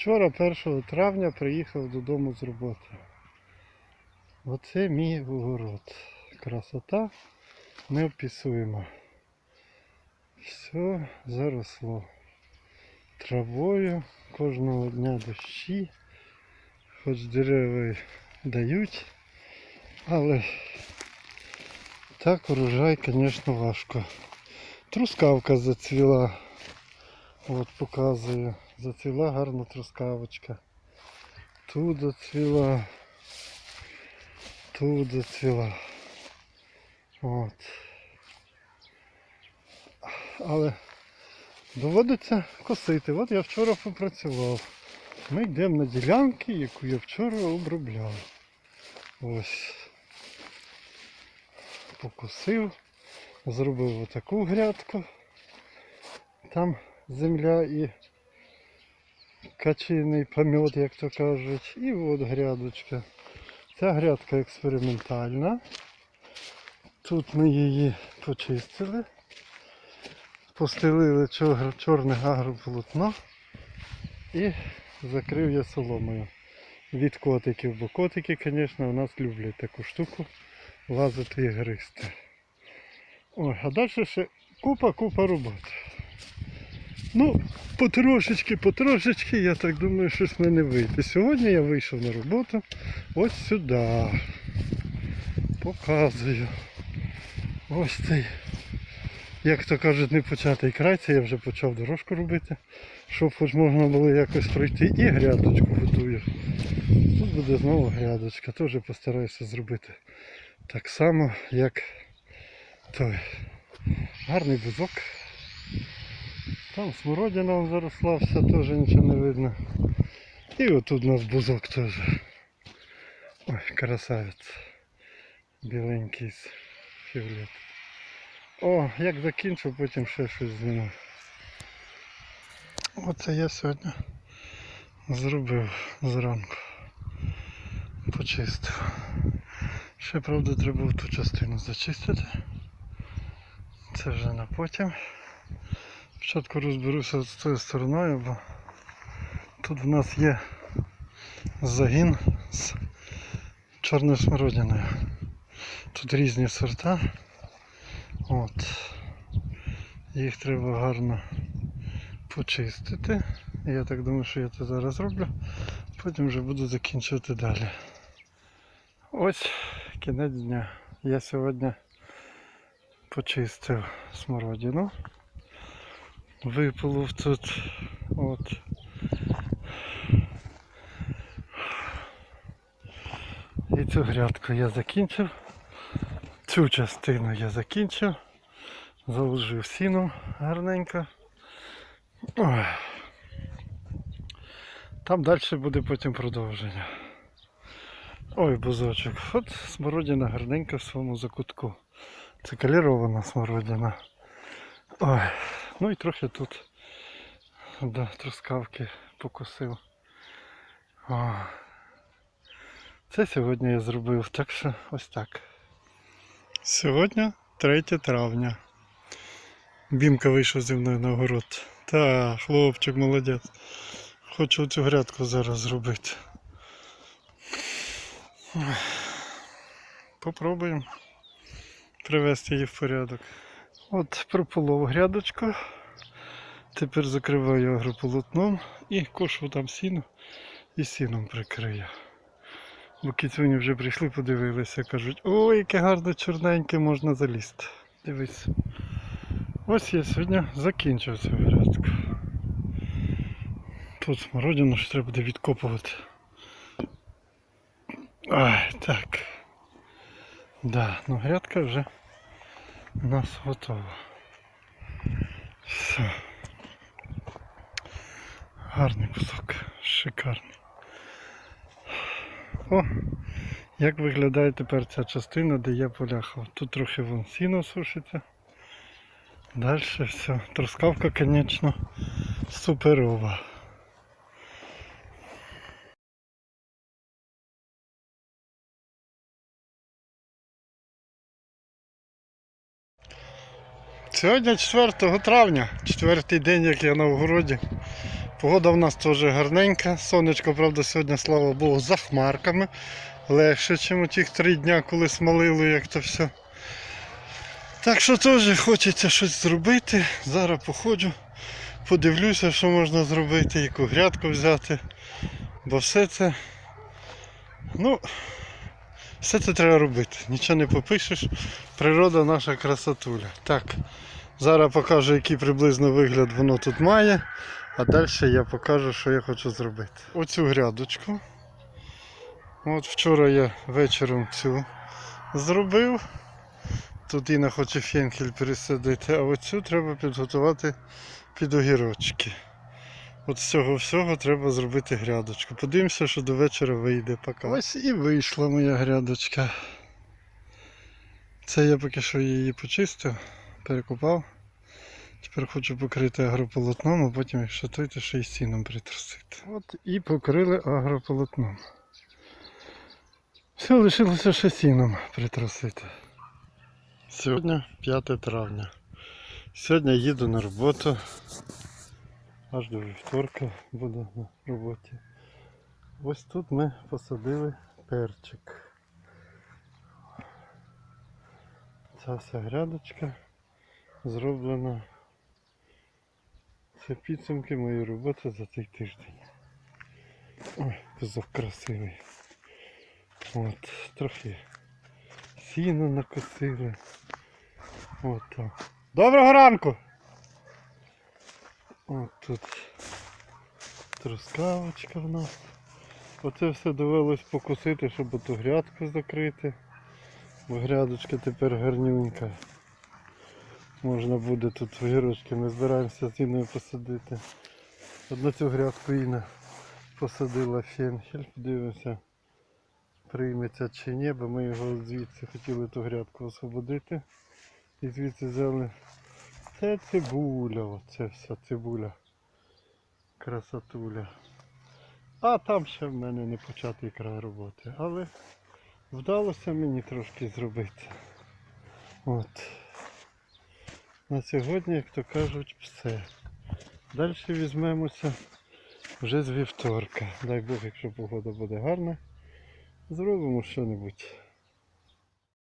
Вчора, 1 травня, приїхав додому з роботи. Оце мій огород. Красота неописуема. Все заросло травою, кожного дня дощі, хоч дерева дають, але так урожай, звісно, важко. Трускавка зацвіла. От показую. Зацвіла гарна трускавочка. Тут зацвіла. Тут зацвіла. От. Але доводиться косити. От я вчора попрацював. Ми йдемо на ділянки, яку я вчора обробляв. Ось. Покосив, зробив отаку грядку. Там земля і качиний помет, як то кажуть. І от грядочка. Ця грядка експериментальна. Тут ми її почистили. Постелили чор- чорне агрополотно і закрив я соломою. Від котиків, бо котики, звісно, у нас люблять таку штуку лазити і гризти. Ой, а далі ще купа-купа роботи. Ну, потрошечки, потрошечки, я так думаю, щось в мене вийде. Сьогодні я вийшов на роботу ось сюди. Показую. Ось цей, як то кажуть, не початий край, це я вже почав дорожку робити, щоб хоч можна було якось пройти і грядочку готую. Тут буде знову грядочка, теж постараюся зробити так само, як той. Гарний бузок. Там смородина заросла, все теж нічого не видно. І отут у нас бузок теж. Ой, красавець. Біленький з фіолет. О, як закінчу, потім ще щось зніму. Оце я сьогодні зробив зранку. Почистив. Ще правда треба ту частину зачистити. Це вже на потім. Спочатку розберуся з тою стороною, бо тут в нас є загін з чорною смородиною. Тут різні сорта. От. Їх треба гарно почистити. Я так думаю, що я це зараз зроблю. Потім вже буду закінчувати далі. Ось кінець дня. Я сьогодні почистив смородину. Випилив тут от. І цю грядку я закінчив. Цю частину я закінчив. Заложив сіном гарненько. Ой. Там далі буде потім продовження. Ой, бузочок. От смородина гарненька в своєму закутку. Це калірована смородина. Ой. Ну і трохи тут до трускавки покусив. О. Це сьогодні я зробив, так що ось так. Сьогодні 3 травня. Бімка вийшов зі мною на огород. Та, хлопчик молодець. Хочу цю грядку зараз зробити. Попробуємо привести її в порядок. От прополов грядочку. Тепер закриваю агрополотном і кошу там сіно і сіном прикрию. Бо кіцюні вже прийшли, подивилися, кажуть, ой, яке гарне чорненьке можна залізти. Дивись. Ось я сьогодні закінчив цю грядку. Тут смородину ще треба буде відкопувати. Ай, так. Да, ну грядка вже у нас готова. Все. Гарний кусок, шикарний. О, як виглядає тепер ця частина, де я поляхав. Тут трохи вон сіно сушиться. Далі все. Трускавка, звісно, суперова. Сьогодні 4 травня, четвертий день, як я на огороді. Погода в нас теж гарненька. Сонечко, правда, сьогодні, слава Богу, за хмарками. Легше, ніж у тих три дня, коли смалило, як то все. Так що теж хочеться щось зробити. Зараз походжу, подивлюся, що можна зробити, яку грядку взяти. Бо все це. Ну, все це треба робити. Нічого не попишеш. Природа наша красотуля. Так, зараз покажу, який приблизно вигляд воно тут має. А далі я покажу, що я хочу зробити. Оцю грядочку. От вчора я вечором цю зробив. Тут Інна хоче фенхель пересадити, а оцю треба підготувати під огірочки. От з цього всього треба зробити грядочку. Подивимося, що до вечора вийде поки. Ось і вийшла моя грядочка. Це я поки що її почистив, перекопав. Тепер хочу покрити агрополотном, а потім, якщо той, то ще й сіном притрусити. От і покрили агрополотном. Все, лишилося ще сіном притрусити. Сьогодні 5 травня. Сьогодні їду на роботу. Аж до вівторка буду на роботі. Ось тут ми посадили перчик. Ця вся грядочка зроблена. Це підсумки моєї роботи за цей тиждень. Ой, козак красивий. От, трохи сіно накосили. От так. Доброго ранку! От тут трускавочка в нас. Оце все довелось покосити, щоб оту грядку закрити. Бо грядочка тепер гарнюнька. Можна буде тут огірочки, ми збираємося з Інною посадити. Одна цю грядку Інна посадила фенхель, подивимося, прийметься чи ні, бо ми його звідси хотіли ту грядку освободити. І звідси взяли. Це цибуля, оце вся цибуля. Красотуля. А там ще в мене не початий край роботи. Але вдалося мені трошки зробити. От. На сьогодні, як то кажуть, все. Далі візьмемося вже з вівторка. Дай Бог, якщо погода буде гарна, зробимо що-небудь.